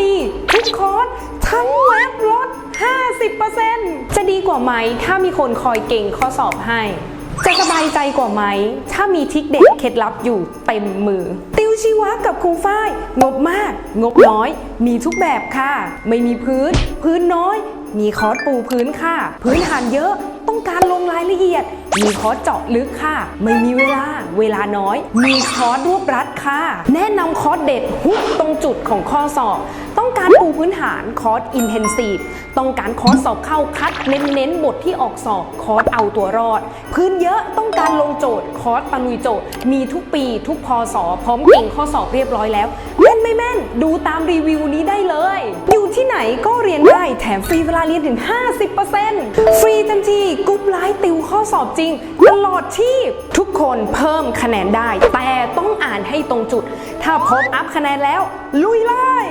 ปีทุกคอร์สทั้งเว็บลด 50%จะดีกว่าไหม ถ้ามีคนคอยเก่งข้อสอบให้ จะสบายใจกว่าไหม ถ้ามีทิกเด็ดเคล็ดลับอยู่เต็มมือ ติวชีวะกับครูฝ้าย งบมาก งบน้อย มีทุกแบบค่ะ ไม่มีพื้น พื้นน้อย มีคอร์สปูพื้นค่ะ พื้นฐานเยอะ ต้องการลงรายละเอียด มีคอร์สเจาะลึกค่ะ ไม่มีเวลา เวลาน้อย มีคอร์สรวบรัดค่ะ แนะนำคอร์สเด็ดฮุกตรงจุดของข้อสอบ ต้องการปูพื้นฐานคอร์สอินเทนซีฟต้องการคอร์สสอบเข้าคัดเน้นๆบทที่ออกสอบคอร์สเอาตัวรอด พื้นเยอะต้องการลงโจทย์คอร์สตะลุยโจทย์ มีทุกปี ทุกพศพร้อมเก่งข้อสอบเรียบร้อยแล้วแม่นไม่แม่น ดูตามรีวิวนี้ได้เลย นก็เรียนได้แถมฟรีเวลาเรียนถึง 50%ฟรีทันทีกรุ๊ปไลฟ์ติวข้อสอบจริง ตลอดชีพ ทุกคนเพิ่มคะแนนได้ แต่ต้องอ่านให้ตรงจุด ถ้าพบอัพคะแนนแล้ว ลุยเลย